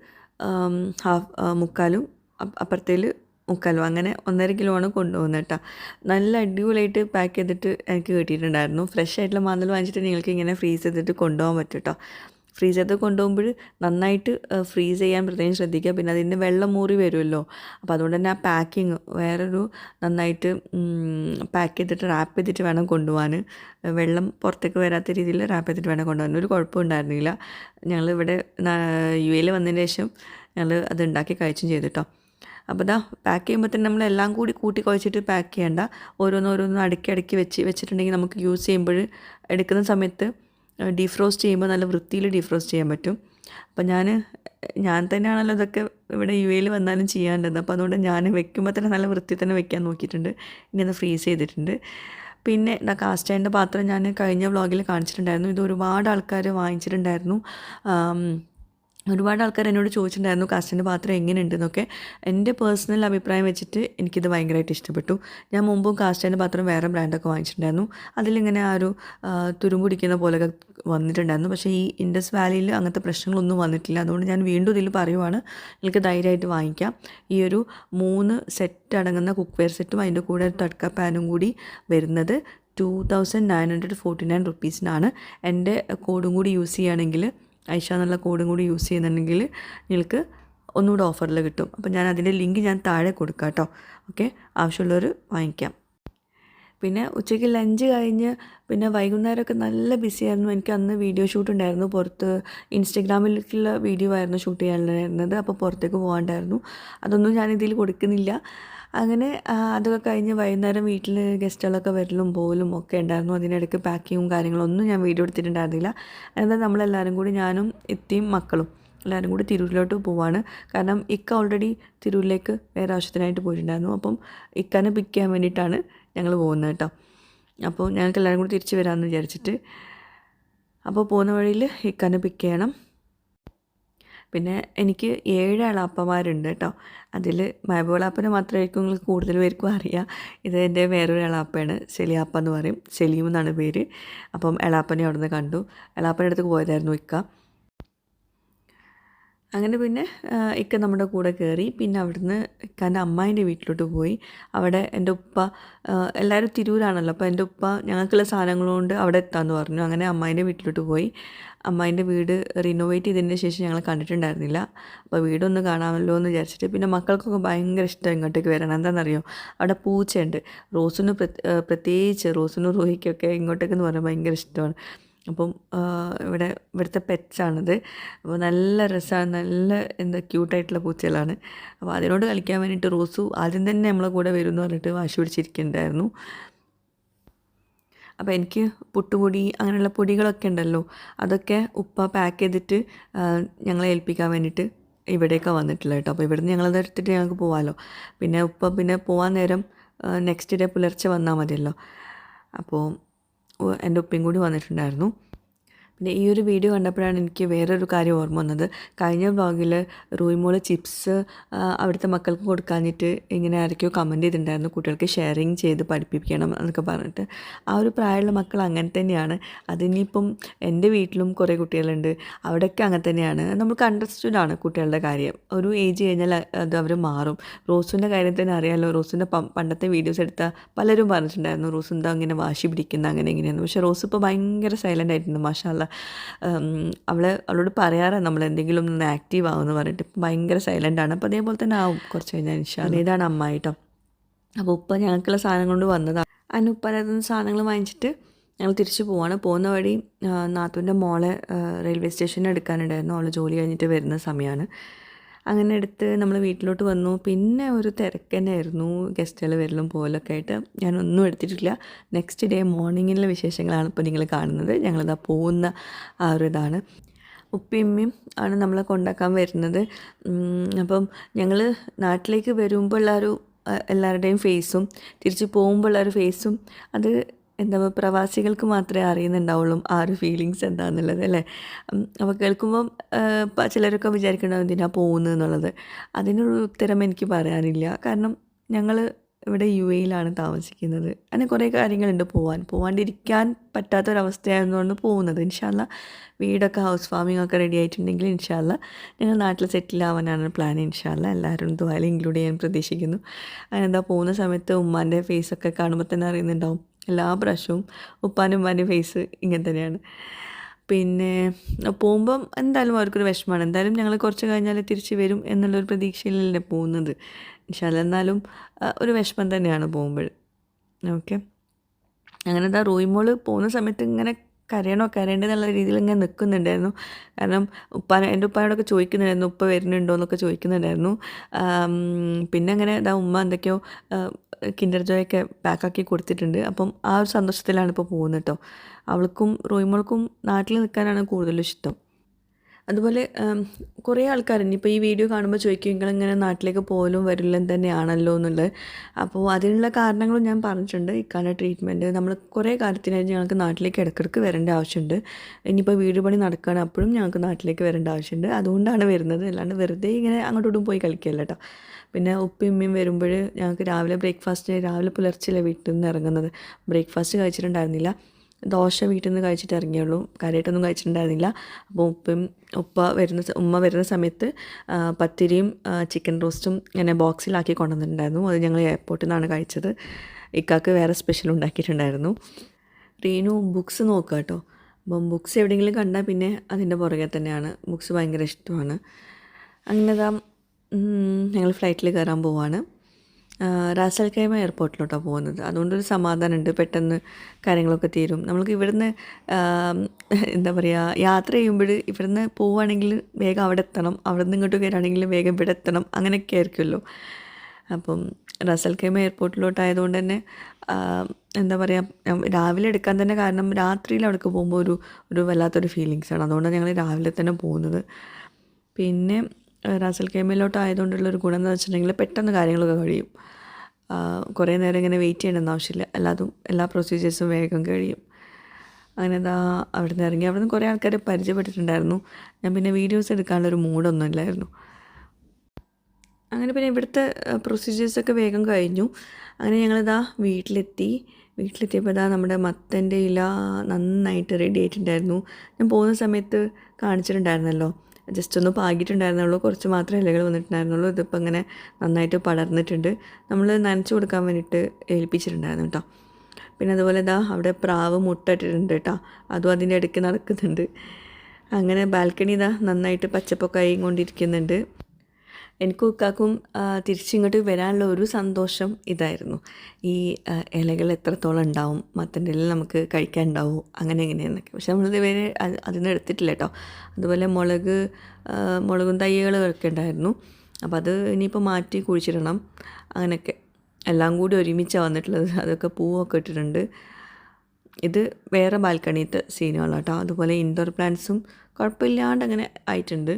ഹാഫ് മുക്കാലും അപ്പ- അപ്പുറത്തേൽ മുക്കാലും അങ്ങനെ ഒന്നര കിലോ ആണ് കൊണ്ടുപോകുന്നത് കേട്ടോ. നല്ല അടിപൊളിയായിട്ട് പാക്ക് ചെയ്തിട്ട് എനിക്ക് കിട്ടിയിട്ടുണ്ടായിരുന്നു. ഫ്രഷ് ആയിട്ടുള്ള മാന്തൽ വാങ്ങിച്ചിട്ട് നിങ്ങൾക്ക് ഇങ്ങനെ ഫ്രീസ് ചെയ്തിട്ട് കൊണ്ടുപോകാൻ പറ്റും കേട്ടോ. ഫ്രീസ് ചെയ്ത് കൊണ്ടുപോകുമ്പോൾ നന്നായിട്ട് ഫ്രീസ് ചെയ്യാൻ പ്രത്യേകം ശ്രദ്ധിക്കുക. പിന്നെ അതിന്റെ വെള്ളം മൂറി വരുമല്ലോ അപ്പോൾ അതുകൊണ്ട് തന്നെ ആ പാക്കിങ് വേറൊരു നന്നായിട്ട് പാക്ക് ചെയ്തിട്ട് റാപ്പ് ചെയ്തിട്ട് വേണം കൊണ്ടുപോകാൻ. വെള്ളം പുറത്തേക്ക് വരാത്ത രീതിയിൽ റാപ്പ് ചെയ്തിട്ട് വേണം കൊണ്ടുപോകാൻ. ഒരു കുഴപ്പം ഉണ്ടായിരുന്നില്ല. ഞങ്ങൾ ഇവിടെ യു എയിൽ വന്നതിന് ശേഷം ഞങ്ങൾ അത് ഉണ്ടാക്കി കഴിച്ചും ചെയ്തിട്ടോ അപ്പോൾ ഇതാ പാക്ക് ചെയ്യുമ്പോൾ തന്നെ നമ്മൾ എല്ലാം കൂടി കൂട്ടി കുഴച്ചിട്ട് പാക്ക് ചെയ്യേണ്ട. ഓരോന്നോരോന്ന് അടുക്കി അടുക്കി വെച്ച് വെച്ചിട്ടുണ്ടെങ്കിൽ നമുക്ക് യൂസ് ചെയ്യുമ്പോൾ എടുക്കുന്ന സമയത്ത് ഡീഫ്രോസ്റ്റ് ചെയ്യുമ്പോൾ നല്ല വൃത്തിയിൽ ഡീഫ്രോസ്റ്റ് ചെയ്യാൻ പറ്റും. അപ്പം ഞാൻ ഞാൻ തന്നെയാണല്ലോ ഇതൊക്കെ ഇവിടെ യു എയിൽ വന്നാലും ചെയ്യാനുള്ളത്. അപ്പോൾ അതുകൊണ്ട് ഞാൻ വെക്കുമ്പോൾ തന്നെ നല്ല വൃത്തി തന്നെ വെക്കാൻ നോക്കിയിട്ടുണ്ട്. ഇനി അത് ഫ്രീസ് ചെയ്തിട്ടുണ്ട്. പിന്നെ ഇതാ കാസ്റ്റൈന്റെ പാത്രം ഞാൻ കഴിഞ്ഞ വ്ളോഗിൽ കാണിച്ചിട്ടുണ്ടായിരുന്നു. ഇത് ഒരുപാട് ആൾക്കാർ വാങ്ങിച്ചിട്ടുണ്ടായിരുന്നു. ഒരുപാട് ആൾക്കാർ എന്നോട് ചോദിച്ചിട്ടുണ്ടായിരുന്നു കാസ്റ്റിന്റെ പാത്രം എങ്ങനെയുണ്ടെന്നൊക്കെ? എന്റെ പേഴ്സണൽ അഭിപ്രായം വെച്ചിട്ട് എനിക്കിത് ഭയങ്കരമായിട്ട് ഇഷ്ടപ്പെട്ടു. ഞാൻ മുമ്പും കാസ്റ്റിന്റെ പാത്രം വേറെ ബ്രാൻഡൊക്കെ വാങ്ങിച്ചിട്ടുണ്ടായിരുന്നു. അതിലിങ്ങനെ ആ ഒരു തുരുമ്പുടിക്കുന്ന പോലെയൊക്കെ വന്നിട്ടുണ്ടായിരുന്നു. പക്ഷേ ഈ ഇൻഡസ് വാലിയിൽ അങ്ങനത്തെ പ്രശ്നങ്ങളൊന്നും വന്നിട്ടില്ല. അതുകൊണ്ട് ഞാൻ വീണ്ടും ഇതിൽ പറയുവാണ് നിങ്ങൾക്ക് ധൈര്യമായിട്ട് വാങ്ങിക്കാം. ഈ ഒരു മൂന്ന് സെറ്റ് അടങ്ങുന്ന കുക്ക് വെയർ സെറ്റും അതിന്റെ കൂടെ ഒരു തട്ക പാനും കൂടി വരുന്നത് two thousand nine hundred forty nine റുപ്പീസിനാണ്. എന്റെ കോഡും കൂടി യൂസ് ചെയ്യുകയാണെങ്കിൽ ഐഷ എന്നുള്ള കോഡും കൂടി യൂസ് ചെയ്യുന്നുണ്ടെങ്കിൽ നിങ്ങൾക്ക് ഒന്നുകൂടെ ഓഫറിൽ കിട്ടും. അപ്പോൾ ഞാൻ അതിന്റെ ലിങ്ക് ഞാൻ താഴെ കൊടുക്കാം കേട്ടോ ഓക്കെ ആവശ്യമുള്ളവർ വാങ്ങിക്കാം. പിന്നെ ഉച്ചയ്ക്ക് ലഞ്ച് കഴിഞ്ഞ് പിന്നെ വൈകുന്നേരമൊക്കെ നല്ല ബിസിയായിരുന്നു എനിക്ക് അന്ന് വീഡിയോ ഷൂട്ട് ഉണ്ടായിരുന്നു. പുറത്ത് ഇൻസ്റ്റഗ്രാമിലേക്കുള്ള വീഡിയോ ആയിരുന്നു ഷൂട്ട് ചെയ്യാനുണ്ടായിരുന്നത്. അപ്പോൾ പുറത്തേക്ക് പോകാണ്ടായിരുന്നു. അതൊന്നും ഞാൻ ഇതിൽ കൊടുക്കുന്നില്ല. അങ്ങനെ അതൊക്കെ കഴിഞ്ഞ് വൈകുന്നേരം വീട്ടിൽ ഗസ്റ്റുകളൊക്കെ വരലും പോലും ഒക്കെ ഉണ്ടായിരുന്നു. അതിനിടയ്ക്ക് പാക്കിങ്ങും കാര്യങ്ങളൊന്നും ഞാൻ വീഡിയോ എടുത്തിട്ടുണ്ടായിരുന്നില്ല. എന്നാൽ നമ്മളെല്ലാവരും കൂടി ഞാനും എത്തിയും മക്കളും എല്ലാവരും കൂടി തിരൂരിലോട്ട് പോവാണ്. കാരണം ഇക്ക ഓൾറെഡി തിരൂരിലേക്ക് വേറെ ആവശ്യത്തിനായിട്ട് പോയിട്ടുണ്ടായിരുന്നു. അപ്പം ഇക്കാനെ പിക്ക് ചെയ്യാൻ വേണ്ടിയിട്ടാണ് ഞങ്ങൾ പോകുന്നത് കേട്ടോ. അപ്പോൾ ഞങ്ങൾക്ക് എല്ലാവരും കൂടി തിരിച്ച് വരാമെന്ന് വിചാരിച്ചിട്ട്. അപ്പോൾ പോകുന്ന വഴിയിൽ ഇക്കാനെ പിക്ക് ചെയ്യണം. പിന്നെ എനിക്ക് ഏഴ് എളാപ്പന്മാരുണ്ട് കേട്ടോ. അതിൽ മഹബൂളാപ്പനെ മാത്രമായിരിക്കും നിങ്ങൾക്ക് കൂടുതൽ പേർക്കും അറിയാം. ഇത് എന്റെ വേറൊരു എളാപ്പയാണ് ശെലിയാപ്പ എന്ന് പറയും. സെലീം എന്നാണ് പേര്. അപ്പം എളാപ്പനെ അവിടെ നിന്ന് കണ്ടു. എളാപ്പന്റെ അടുത്ത് പോയതായിരുന്നു ഇക്ക. അങ്ങനെ പിന്നെ ഇക്ക നമ്മുടെ കൂടെ കയറി പിന്നെ അവിടുന്ന് ഇക്കാന്റെ അമ്മായിന്റെ വീട്ടിലോട്ട് പോയി. അവിടെ എന്റെ ഉപ്പ എല്ലാവരും തിരൂരാണല്ലോ അപ്പോൾ എന്റെ ഉപ്പ ഞങ്ങൾക്കുള്ള സാധനങ്ങൾ കൊണ്ട് അവിടെ എത്താമെന്ന് പറഞ്ഞു. അങ്ങനെ അമ്മായിന്റെ വീട്ടിലോട്ട് പോയി. അമ്മായിന്റെ വീട് റിനോവേറ്റ് ചെയ്തതിന് ശേഷം ഞങ്ങൾ കണ്ടിട്ടുണ്ടായിരുന്നില്ല. അപ്പോൾ വീടൊന്ന് കാണാമല്ലോ എന്ന് വിചാരിച്ചിട്ട് പിന്നെ മക്കൾക്കൊക്കെ ഭയങ്കര ഇഷ്ടം ഇങ്ങോട്ടേക്ക് വരണം എന്താണെന്നറിയോ? അവിടെ പൂച്ചയുണ്ട്. റോസിന് പ്രത്യേകിച്ച് റോസിനും റോഹിക്കൊക്കെ ഇങ്ങോട്ടേക്കെന്ന് പറഞ്ഞാൽ ഭയങ്കര ഇഷ്ടമാണ്. അപ്പം ഇവിടെ ഇവിടുത്തെ പെറ്റ്സാണിത്. അപ്പോൾ നല്ല രസമാണ് നല്ല എന്താ ക്യൂട്ടായിട്ടുള്ള പൂച്ചകളാണ്. അപ്പോൾ അതിനോട് കളിക്കാൻ വേണ്ടിയിട്ട് റോസു ആദ്യം തന്നെ നമ്മളെ കൂടെ വരും എന്ന് പറഞ്ഞിട്ട് വാശി പിടിച്ചിരിക്കുന്നുണ്ടായിരുന്നു അപ്പോൾ എനിക്ക് പുട്ടുപൊടി അങ്ങനെയുള്ള പൊടികളൊക്കെ ഉണ്ടല്ലോ അതൊക്കെ ഉപ്പ പാക്ക് ചെയ്തിട്ട് ഞങ്ങളെ ഏൽപ്പിക്കാൻ വേണ്ടിയിട്ട് ഇവിടേക്കാണ് വന്നിട്ടില്ല കേട്ടോ. അപ്പോൾ ഇവിടുന്ന് ഞങ്ങളത് എടുത്തിട്ട് ഞങ്ങൾക്ക് പോകാമല്ലോ പിന്നെ ഉപ്പ പിന്നെ പോകാൻ നേരം നെക്സ്റ്റ് ഡേ പുലർച്ചെ വന്നാൽ മതിയല്ലോ. അപ്പോൾ എന്റെ ഉപ്പയും കൂടി വന്നിട്ടുണ്ടായിരുന്നു. പിന്നെ ഈ ഒരു വീഡിയോ കണ്ടപ്പോഴാണ് എനിക്ക് വേറൊരു കാര്യം ഓർമ്മ വന്നത്. കഴിഞ്ഞ വ്ളോഗിൽ റൂയിമോൾ ചിപ്സ് അവിടുത്തെ മക്കൾക്ക് കൊടുക്കാഞ്ഞിട്ട് ഇങ്ങനെ ആരൊക്കെയോ കമന്റ് ചെയ്തിട്ടുണ്ടായിരുന്നു. കുട്ടികൾക്ക് ഷെയറിങ് ചെയ്ത് പഠിപ്പിക്കണം എന്നൊക്കെ പറഞ്ഞിട്ട്. ആ ഒരു പ്രായമുള്ള മക്കൾ അങ്ങനെ തന്നെയാണ്. അതിനിപ്പം എന്റെ വീട്ടിലും കുറേ കുട്ടികളുണ്ട്. അവിടെയൊക്കെ അങ്ങനെ തന്നെയാണ്. നമുക്ക് അണ്ടർസ്റ്റുഡ് ആണ് കുട്ടികളുടെ കാര്യം. ഒരു ഏജ് കഴിഞ്ഞാൽ അത് അവർ മാറും. റോസിന്റെ കാര്യം തന്നെ അറിയാമല്ലോ റോസിന്റെ പണ്ടത്തെ വീഡിയോസ് എടുത്ത പലരും പറഞ്ഞിട്ടുണ്ടായിരുന്നു. റോസ് എന്താ അങ്ങനെ വാശി പിടിക്കുന്ന അങ്ങനെ ഇങ്ങനെയാണ് പക്ഷേ റോസ് ഇപ്പോൾ ഭയങ്കര സൈലന്റ് ആയിട്ടുണ്ട്. മാഷാല്ല അവളെ അവളോട് പറയാറ് നമ്മൾ എന്തെങ്കിലും ഒന്ന് ആക്റ്റീവ് ആവുമെന്ന് പറഞ്ഞിട്ട് ഭയങ്കര സൈലന്റ് ആണ്. അപ്പോൾ അതേപോലെ തന്നെ ആവും. കുറച്ച് കഴിഞ്ഞാൽ നിഷാ ഇതാണ് അമ്മ കേട്ടോ അപ്പോൾ ഉപ്പ ഞങ്ങൾക്കുള്ള സാധനം കൊണ്ട് വന്നതാണ് അതിന് സാധനങ്ങൾ വാങ്ങിച്ചിട്ട് ഞങ്ങൾ തിരിച്ചു പോവാണ്. പോകുന്ന വഴി നാത്തൂന്റെ മോളെ റെയിൽവേ സ്റ്റേഷനിൽ എടുക്കാനുണ്ടായിരുന്നു. അവൾ ജോലി കഴിഞ്ഞിട്ട് വരുന്ന സമയമാണ് അങ്ങനെ എടുത്ത് നമ്മൾ വീട്ടിലോട്ട് വന്നു. പിന്നെ ഒരു തിരക്ക് തന്നെയായിരുന്നു ഗസ്റ്റുകൾ വരലും പോലൊക്കെ ആയിട്ട്. ഞാനൊന്നും എടുത്തിട്ടില്ല. നെക്സ്റ്റ് ഡേ മോർണിംഗിലെ വിശേഷങ്ങളാണ് ഇപ്പോൾ നിങ്ങൾ കാണുന്നത്. ഞങ്ങളിതാ പോകുന്ന ആ ഒരു ഇതാണ്. ഉപ്പിയമ്മയും ആണ് നമ്മളെ കൊണ്ടാക്കാൻ വരുന്നത്. അപ്പം ഞങ്ങൾ നാട്ടിലേക്ക് വരുമ്പോൾ ഉള്ള ഒരു എല്ലാവരുടെയും ഫേസും തിരിച്ച് പോകുമ്പോഴുള്ള ഒരു ഫേസും അത് എന്താ പ്രവാസികൾക്ക് മാത്രമേ അറിയുന്നുണ്ടാവുള്ളൂ ആ ഒരു ഫീലിങ്സ് എന്താണെന്നുള്ളത് അല്ലേ? അപ്പോൾ കേൾക്കുമ്പം ചിലരൊക്കെ വിചാരിക്കണ്ടാവും എന്തിനാ പോകുന്നത് എന്നുള്ളത്. അതിനൊരു ഉത്തരം എനിക്ക് പറയാനില്ല. കാരണം ഞങ്ങൾ ഇവിടെ യു എയിലാണ് താമസിക്കുന്നത്. അങ്ങനെ കുറേ കാര്യങ്ങളുണ്ട് പോകാൻ പോകാണ്ടിരിക്കാൻ പറ്റാത്തൊരവസ്ഥയായിരുന്നുകൊണ്ട് പോകുന്നത്. ഇൻഷാല്ല വീടൊക്കെ ഹൗസ് ഫാമിംഗ് ഒക്കെ റെഡി ആയിട്ടുണ്ടെങ്കിൽ ഇൻഷാല്ല ഞങ്ങൾ നാട്ടിൽ സെറ്റിൽ ആവാനാണ് പ്ലാൻ ഇൻഷാല്ല എല്ലാവരും ദുബായിൽ ഇൻക്ലൂഡ് ചെയ്യാൻ പ്രതീക്ഷിക്കുന്നു. അങ്ങനെ എന്താ പോകുന്ന സമയത്ത് ഉമ്മാന്റെ ഫേസൊക്കെ കാണുമ്പോൾ തന്നെ അറിയുന്നുണ്ടാവും. എല്ലാ പ്രാവശ്യവും ഉപ്പാനും ഉമ്മാനും ഫേസ് ഇങ്ങനെ തന്നെയാണ്. പിന്നെ പോകുമ്പം എന്തായാലും അവർക്കൊരു വിഷമമാണ്. എന്തായാലും ഞങ്ങൾ കുറച്ച് കഴിഞ്ഞാൽ തിരിച്ച് വരും എന്നുള്ളൊരു പ്രതീക്ഷയിലല്ലേ പോകുന്നത്. പക്ഷേ എന്നാലും ഒരു വിഷമം തന്നെയാണ് പോകുമ്പോൾ. ഓക്കെ? അങ്ങനെ എന്താ റൂയിമോൾ പോകുന്ന സമയത്ത് ഇങ്ങനെ കരയണോ? കരയണ്ടേ എന്നുള്ള രീതിയിൽ ഇങ്ങനെ നിൽക്കുന്നുണ്ടായിരുന്നു കാരണം ഉപ്പാന എന്റെ ഉപ്പാനോടൊക്കെ ചോദിക്കുന്നുണ്ടായിരുന്നു ഉപ്പ വരുന്നുണ്ടോ? എന്നൊക്കെ ചോദിക്കുന്നുണ്ടായിരുന്നു. പിന്നെ അങ്ങനെ ഇതാ ഉമ്മ എന്തൊക്കെയോ കിൻഡർ ജോയൊക്കെ പാക്കാക്കി കൊടുത്തിട്ടുണ്ട്. അപ്പം ആ ഒരു സന്തോഷത്തിലാണ് ഇപ്പോൾ പോകുന്നത് കേട്ടോ അവൾക്കും റോയിമോൾക്കും നാട്ടിൽ നിൽക്കാനാണ് കൂടുതലും ഇഷ്ടം. അതുപോലെ കുറേ ആൾക്കാർ ഇനിയിപ്പോൾ ഈ വീഡിയോ കാണുമ്പോൾ ചോദിക്കും നിങ്ങളിങ്ങനെ നാട്ടിലേക്ക് പോലും വരില്ല തന്നെയാണല്ലോ? എന്നുള്ളത്. അപ്പോൾ അതിനുള്ള കാരണങ്ങളും ഞാൻ പറഞ്ഞിട്ടുണ്ട്. ഇക്കാല ട്രീറ്റ്മെന്റ് നമ്മൾ കുറേ കാര്യത്തിനായിട്ട് ഞങ്ങൾക്ക് നാട്ടിലേക്ക് ഇടക്കിടക്ക് വരേണ്ട ആവശ്യമുണ്ട്. ഇനിയിപ്പോൾ വീട് പണി നടക്കുകയാണ് അപ്പോഴും ഞങ്ങൾക്ക് നാട്ടിലേക്ക് വരേണ്ട ആവശ്യമുണ്ട്. അതുകൊണ്ടാണ് വരുന്നത്. അല്ലാണ്ട് വെറുതെ ഇങ്ങനെ അങ്ങോട്ടും പോയി കളിക്കുകയല്ല കേട്ടോ പിന്നെ ഉപ്പയും വരുമ്പോൾ ഞങ്ങൾക്ക് രാവിലെ ബ്രേക്ക്ഫാസ്റ്റ് രാവിലെ പുലർച്ചെയിലെ വീട്ടിൽ നിന്ന് ഇറങ്ങുന്നത്. ബ്രേക്ക്ഫാസ്റ്റ് കഴിച്ചിട്ടുണ്ടായിരുന്നില്ല. ദോശ വീട്ടിൽ നിന്ന് കഴിച്ചിട്ട് ഇറങ്ങിയുള്ളൂ. കാര്യമായിട്ടൊന്നും കഴിച്ചിട്ടുണ്ടായിരുന്നില്ല. അപ്പോൾ ഉപ്പയും ഉപ്പ വരുന്ന ഉമ്മ വരുന്ന സമയത്ത് പത്തിരിയും ചിക്കൻ റോസ്റ്റും ഇങ്ങനെ ബോക്സിലാക്കി കൊണ്ടുവന്നിട്ടുണ്ടായിരുന്നു. അത് ഞങ്ങൾ എയർപോർട്ടിൽ നിന്നാണ് കഴിച്ചത്. ഇക്കാക്ക് വേറെ സ്പെഷ്യൽ ഉണ്ടാക്കിയിട്ടുണ്ടായിരുന്നു. റീനു ബുക്സ് നോക്കുക കേട്ടോ അപ്പം ബുക്സ് എവിടെയെങ്കിലും കണ്ടാൽ പിന്നെ അതിന്റെ പുറകെ തന്നെയാണ്. ബുക്സ് ഭയങ്കര ഇഷ്ടമാണ്. അങ്ങനെ ഞങ്ങൾ ഫ്ലൈറ്റിൽ കയറാൻ പോവാണ്. റാസൽ കൈമ എയർപോർട്ടിലോട്ടാണ് പോകുന്നത്. അതുകൊണ്ടൊരു സമാധാനമുണ്ട്. പെട്ടെന്ന് കാര്യങ്ങളൊക്കെ തീരും. നമ്മൾക്ക് ഇവിടുന്ന് എന്താ പറയുക യാത്ര ചെയ്യുമ്പോൾ ഇവിടുന്ന് പോവുകയാണെങ്കിൽ വേഗം അവിടെ എത്തണം. അവിടെ നിന്ന് ഇങ്ങോട്ട് വരികയാണെങ്കിൽ വേഗം ഇവിടെ എത്തണം. അങ്ങനെയൊക്കെ ആയിരിക്കുമല്ലോ. അപ്പം റസൽ കൈമ എയർപോർട്ടിലോട്ടായതുകൊണ്ട് തന്നെ എന്താ പറയുക രാവിലെ എടുക്കാൻ തന്നെ കാരണം രാത്രിയിൽ അവിടേക്ക് പോകുമ്പോൾ ഒരു ഒരു വല്ലാത്തൊരു ഫീലിങ്സാണ് അതുകൊണ്ടാണ് ഞങ്ങൾ രാവിലെ തന്നെ പോകുന്നത്. പിന്നെ റാസൽ ആയതുകൊണ്ടുള്ള ഒരു ഗുണം എന്ന് വെച്ചിട്ടുണ്ടെങ്കിൽ പെട്ടെന്ന് കാര്യങ്ങളൊക്കെ കഴിയും. കുറേ നേരം ഇങ്ങനെ വെയിറ്റ് ചെയ്യണമെന്ന് ആവശ്യമില്ല. എല്ലാതും എല്ലാ പ്രൊസീജിയേഴ്സും വേഗം കഴിയും. അങ്ങനെ ഇതാ അവിടെ നിന്ന് ഇറങ്ങി. അവിടെ നിന്ന് കുറേ ആൾക്കാരെ പരിചയപ്പെട്ടിട്ടുണ്ടായിരുന്നു. ഞാൻ പിന്നെ വീഡിയോസ് എടുക്കാനുള്ളൊരു മൂഡൊന്നും ഇല്ലായിരുന്നു. അങ്ങനെ പിന്നെ ഇവിടുത്തെ പ്രൊസീജിയേഴ്സൊക്കെ വേഗം കഴിഞ്ഞു. അങ്ങനെ ഞങ്ങളിതാ വീട്ടിലെത്തി. വീട്ടിലെത്തിയപ്പോൾ ഇതാ നമ്മുടെ മത്തന്റെ ഇല നന്നായിട്ട് റെഡി ആയിട്ടുണ്ടായിരുന്നു. ഞാൻ പോകുന്ന സമയത്ത് കാണിച്ചിട്ടുണ്ടായിരുന്നല്ലോ. ജസ്റ്റ് ഒന്ന് പാകിയിട്ടുണ്ടായിരുന്നുള്ളൂ. കുറച്ച് മാത്രമേ ഇലകൾ വന്നിട്ടുണ്ടായിരുന്നുള്ളൂ. ഇതിപ്പോൾ ഇങ്ങനെ നന്നായിട്ട് പടർന്നിട്ടുണ്ട്. നമ്മൾ നനച്ചു കൊടുക്കാൻ വേണ്ടിയിട്ട് ഏൽപ്പിച്ചിട്ടുണ്ടായിരുന്നു കേട്ടോ. പിന്നെ അതുപോലെ ഇതാ അവിടെ പ്രാവ് മുട്ടയിട്ടിട്ടുണ്ട് കേട്ടോ. അതും അതിന്റെ ഇടയ്ക്ക് നടക്കുന്നുണ്ട്. അങ്ങനെ ബാൽക്കണി ഇതാ നന്നായിട്ട് പച്ചപ്പൊക്കെ ആയി കൊണ്ടിരിക്കുന്നുണ്ട്. എനിക്കും ഉക്കാക്കും തിരിച്ചിങ്ങോട്ട് വരാനുള്ള ഒരു സന്തോഷം ഇതായിരുന്നു. ഈ ഇലകൾ എത്രത്തോളം ഉണ്ടാവും മത്തന്റെ ഇല നമുക്ക് കഴിക്കാൻ ഉണ്ടാവും അങ്ങനെ എങ്ങനെയെന്നൊക്കെ. പക്ഷെ അത് അതിന് എടുത്തിട്ടില്ല കേട്ടോ. അതുപോലെ മുളക് മുളകും തൈകളൊക്കെ ഉണ്ടായിരുന്നു. അപ്പോൾ അത് ഇനിയിപ്പോൾ മാറ്റി കുഴിച്ചിടണം. അങ്ങനെയൊക്കെ. എല്ലാം കൂടി ഒരുമിച്ചാണ് വന്നിട്ടുള്ളത്. അതൊക്കെ പൂവൊക്കെ ഇട്ടിട്ടുണ്ട്. ഇത് വേറെ ബാൽക്കണിയത്തെ സീനുകളാണ് കേട്ടോ. അതുപോലെ ഇൻഡോർ പ്ലാന്റ്സും കുഴപ്പമില്ലാണ്ട് അങ്ങനെ ആയിട്ടുണ്ട്.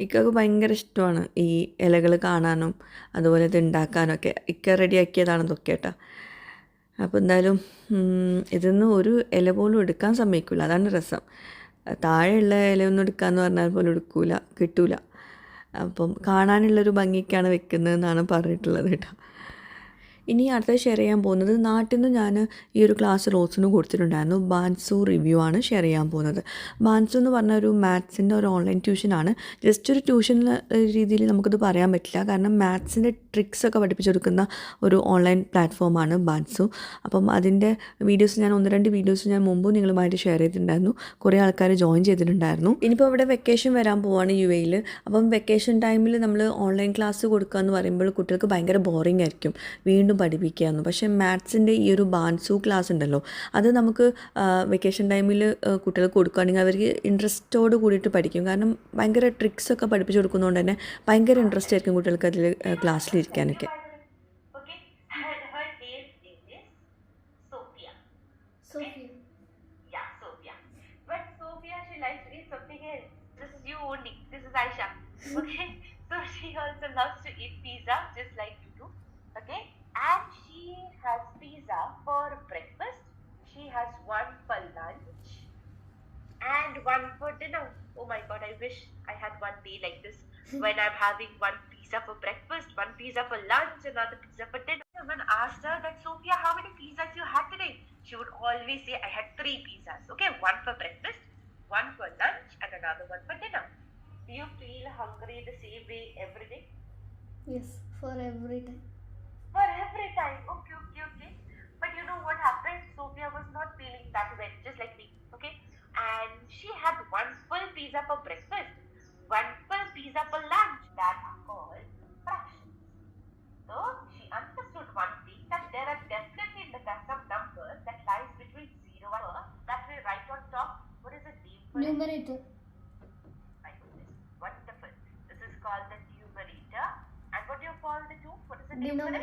ഇക്കക്ക് ഭയങ്കര ഇഷ്ടമാണ് ഈ ഇലകൾ കാണാനും അതുപോലെ ഇത് ഉണ്ടാക്കാനും ഒക്കെ. ഇക്ക റെഡിയാക്കിയതാണ് ഇതൊക്കെ കേട്ടോ അപ്പോൾ എന്തായാലും ഇതിന്ന് ഒരു ഇല പോലും എടുക്കാൻ സമ്മതിക്കില്ല അതാണ് രസം. താഴെയുള്ള ഇലയൊന്നും എടുക്കാന്ന് പറഞ്ഞാൽ പോലും എടുക്കില്ല കിട്ടൂല. അപ്പം കാണാനുള്ളൊരു ഭംഗിക്കാണ് വെക്കുന്നതെന്നാണ് പറഞ്ഞിട്ടുള്ളത് കേട്ടോ ഇനി അടുത്ത ഷെയർ ചെയ്യാൻ പോകുന്നത് നാട്ടിൽ നിന്ന് ഞാൻ ഈ ഒരു ക്ലാസ് റോസിന് കൊടുത്തിട്ടുണ്ടായിരുന്നു. ബാൻസു റിവ്യൂ ആണ് ഷെയർ ചെയ്യാൻ പോകുന്നത്. ബാൻസു എന്ന് പറഞ്ഞ ഒരു മാത്സിന്റെ ഒരു ഓൺലൈൻ ട്യൂഷനാണ് ജസ്റ്റ് ഒരു ട്യൂഷൻ രീതിയിൽ നമുക്കിത് പറയാൻ പറ്റില്ല. കാരണം മാത്സിന്റെ ട്രിക്സ് ഒക്കെ പഠിപ്പിച്ചു കൊടുക്കുന്ന ഒരു ഓൺലൈൻ പ്ലാറ്റ്ഫോമാണ് ബാൻസു അപ്പം അതിന്റെ വീഡിയോസ് ഞാൻ ഒന്ന് രണ്ട് വീഡിയോസ് ഞാൻ മുമ്പ് നിങ്ങളുമായിട്ട് ഷെയർ ചെയ്തിട്ടുണ്ടായിരുന്നു. കുറേ ആൾക്കാർ ജോയിൻ ചെയ്തിട്ടുണ്ടായിരുന്നു. ഇനിയിപ്പോൾ ഇവിടെ വെക്കേഷൻ വരാൻ പോവാണ് യു എയിൽ അപ്പം വെക്കേഷൻ ടൈമിൽ നമ്മൾ ഓൺലൈൻ ക്ലാസ് കൊടുക്കുക എന്ന് പറയുമ്പോൾ കുട്ടികൾക്ക് ഭയങ്കര ബോറിംഗ് ആയിരിക്കും. വീണ്ടും പഠിപ്പിക്കുകയെന്ന് പക്ഷേ മാത്സിന്റെ ഈ ഒരു ബാൻസു ക്ലാസ് ഉണ്ടല്ലോ അത് നമുക്ക് വെക്കേഷൻ ടൈമിൽ കുട്ടികൾക്ക് കൊടുക്കുകയാണെങ്കിൽ അവർക്ക് ഇൻട്രസ്റ്റോട് കൂടിയിട്ട് പഠിക്കും. കാരണം ഭയങ്കര ട്രിക്സ് ഒക്കെ പഠിപ്പിച്ചു കൊടുക്കുന്നതുകൊണ്ട് തന്നെ ഭയങ്കര ഇൻട്രസ്റ്റ് ആയിരിക്കും കുട്ടികൾക്ക് അതിൽ ക്ലാസ്സിലിരിക്കാനൊക്കെ. Okay, Sophia, she likes to eat pizza just like you do. Okay, so she also loves to eat has pizza for breakfast. She has one for lunch and one for dinner. Oh my god, I wish I had one day like this when I'm having one pizza for breakfast, one pizza for lunch, another pizza for dinner. Someone asked her that Sophia, how many pizzas you had today? She would always say, I had three pizzas. Okay, one for breakfast, one for lunch, and another one for dinner. Do you feel hungry the same way every day? Yes, for every time. For every time. Okay, okay, okay. But you know what happened? Sophia was not feeling that well, just like me. Okay? And she had one full pizza for breakfast, one full pizza for lunch. That are called fractions. So she understood one thing that there are definitely the- some numbers that lies between zero and that we write on top. What is the name it? Numerator.